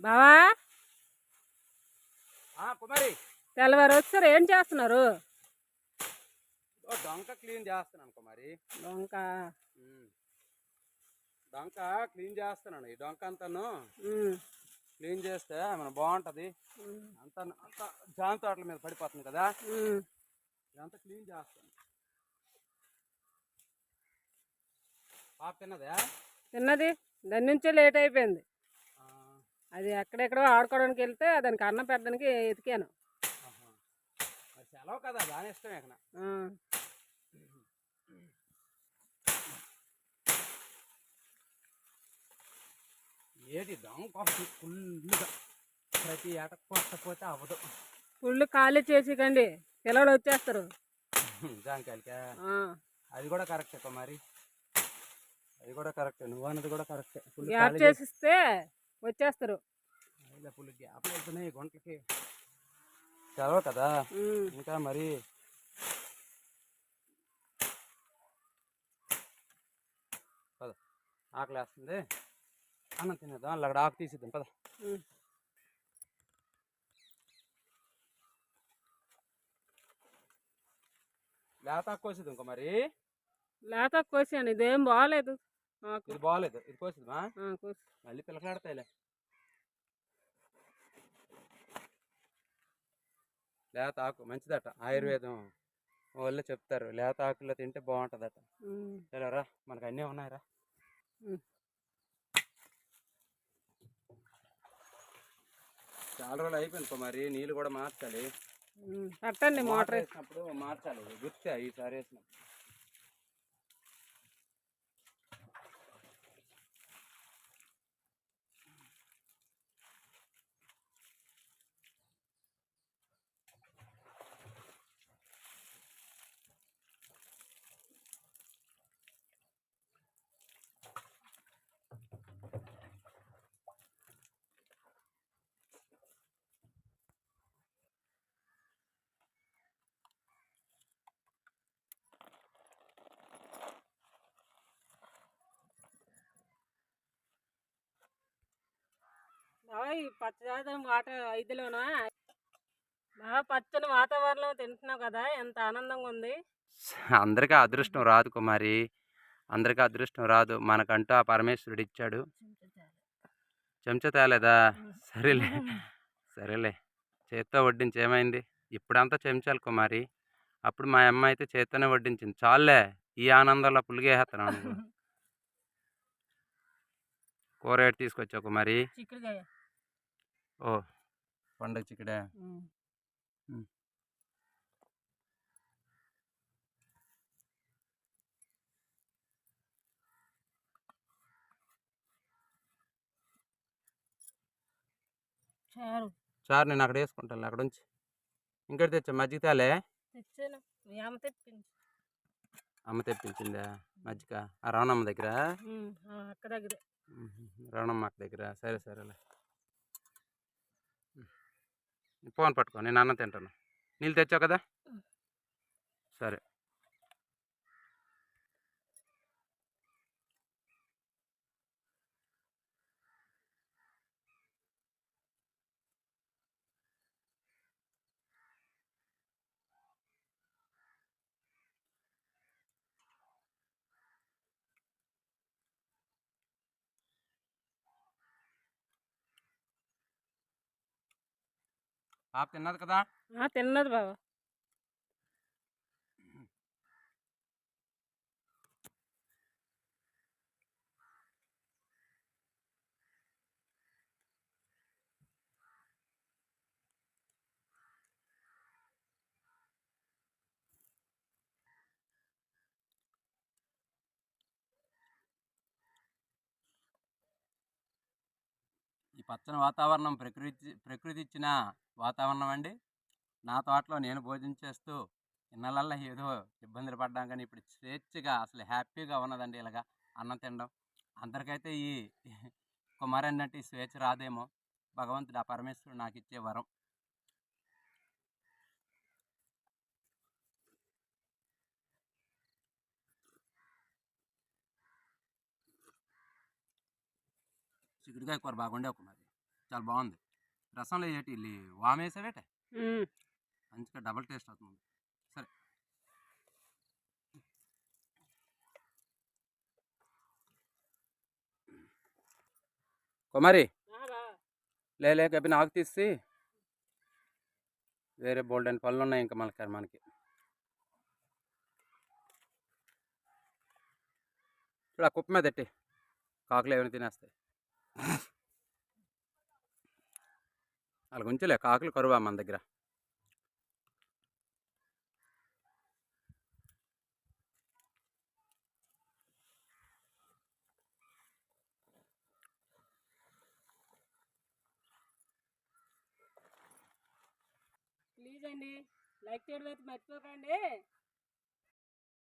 బావా? ఆ, కుమారి. తెల్లవారు వచ్చారు. ఏం చేస్తున్నారు? డొంక క్లీన్ చేస్తున్నాను కుమారి. డొంక. డొంక క్లీన్ చేస్తున్నాను. ఈ డొంక అంతాను క్లీన్ చేస్తే మన బాగుంటది? అంత అంత జామ తోటల మీద పడిపోతుంది కదా. ఇదంతా క్లీన్ చేస్తాను పాప తిన్నదా? తిన్నది. దాని నుంచే లేట్ అయిపోయింది. అది ఎక్కడెక్కడో ఆడుకోవడానికి వెళ్తే దానికి అన్నం పెట్టడానికి ఎతికాను. మరి సెలవు కదా దాని ఇష్టం ఇక్కడ ఆ, ఏది దొంగ ఫుల్గా ప్రతి ఏట కొట్టపోతే అవ్వదు. ఫుల్ ఖాళీ చేసికండి పిల్లలు వచ్చేస్తారు. జాంకాయలకా అది కూడా కరెక్టే కుమారి అది కూడా కరెక్టే నువ్వు అన్నది కూడా కరెక్టే. ఫుల్ యాడ్ చేసిస్తే వచ్చేస్తారు. గుంటలకి. సెలవు కదా? ఇంకా మరి? పద. ఆకలి వేస్తుంది అన్నం తినేద్దాం. అక్కడ ఆకు తీసిద్దాం. పద. లేత కోసిద్దాం ఇంకా మరి. లేత కోసాను. ఇదేం బాగాలేదు ఇది బాగాలేదు ఇది కోసిద్దామా ఆ, కోసి మళ్ళీ పిల్లకాడతాయిలే లేత ఆకు మంచిదట. ఆయుర్వేదం వాళ్ళు చెప్తారు. లేత ఆకుల్లో తింటే బాగుంటుందట సరేరా మనకు అన్నీ ఉన్నాయిరా. చాలా రోజులు అయిపోయింది మరి. నీళ్ళు కూడా మార్చాలి. ఉమ్, పెట్టండి మోటార్ వేసి. వేసినప్పుడు మార్చాలి. గుర్తా ఈసారి వేసిన బాగా ఈ వాటర్ ఇదిలోనా బాగా పచ్చని వాతావరణంలో తింటున్నావు కదా ఎంత ఆనందంగా ఉంది. అందరికీ అదృష్టం రాదు కుమారి. అందరికీ అదృష్టం రాదు. మనకంటూ ఆ పరమేశ్వరుడు ఇచ్చాడు. చెంచా తేలేదా? సరేలే. సరేలే. చేత్తో వడ్డించి ఏమైంది? ఇప్పుడంతా చెంచాలి కుమారి. అప్పుడు మా అమ్మ అయితే చేత్తోనే వడ్డించింది. చాలులే ఈ ఆనందంలో నువ్వు? కూర తీసుకొచ్చావు కుమారి? చిక్కుడుకాయ. ఓ పండుగ చిక్కడే ఉమ్. ఉమ్. చారు చారు నేను అక్కడ వేసుకుంటాను అక్కడ ఉంచి ఇంకటి తెచ్చా మజ్జిగ తేలే తెచ్చాను మీ అమ్మ తెప్పింది అమ్మ తెప్పించిందా మజ్జిగ ఆ రవణమ్మ దగ్గర ఉమ్, ఆ, అక్క దగ్గరే రవణమ్మ అక్క దగ్గర సరే సరేలే ఫోన్ పట్టుకో నేను అన్నం తింటాను. నీళ్ళు తెచ్చావు కదా? సరే. పాప తిన్నది కదా? తిన్నది బాబా. పచ్చని వాతావరణం ప్రకృతి ప్రకృతి ఇచ్చిన వాతావరణం అండి నా తోటలో నేను భోజనం చేస్తూ ఇన్నలల్లా ఏదో ఇబ్బందులు పడ్డాం కానీ ఇప్పుడు స్వేచ్ఛగా అసలు హ్యాపీగా ఉన్నదండి ఇలాగా అన్నం తినడం. అందరికైతే ఈ కుమారన్నట్టు ఈ స్వేచ్ఛ రాదేమో. భగవంతుడు ఆ పరమేశ్వరుడు నాకు ఇచ్చే వరం. చిక్కుడుకాయ కూర బాగుండే కుమారి చాలా బాగుంది. రసంలో ఏంటి ఇల్లి వామేసావేట. మంచిగా డబుల్ టేస్ట్ అవుతుంది. సరే. కుమారి. ఆ బా లే లే గబ్బి నాకు తీసి. వేరే బోల్డ్ అని పనులు ఉన్నాయి ఇంకా మనకి మనకి. చూడ కుప్ప మీద ఎట్టి. కాకులు ఏమైనా తినేస్తాయి. వాళ్ళ ఉంచలే కాకులు కరువా మన దగ్గర. ప్లీజ్ అండి లైక్ చేయడం అయితే మర్చిపోకండి.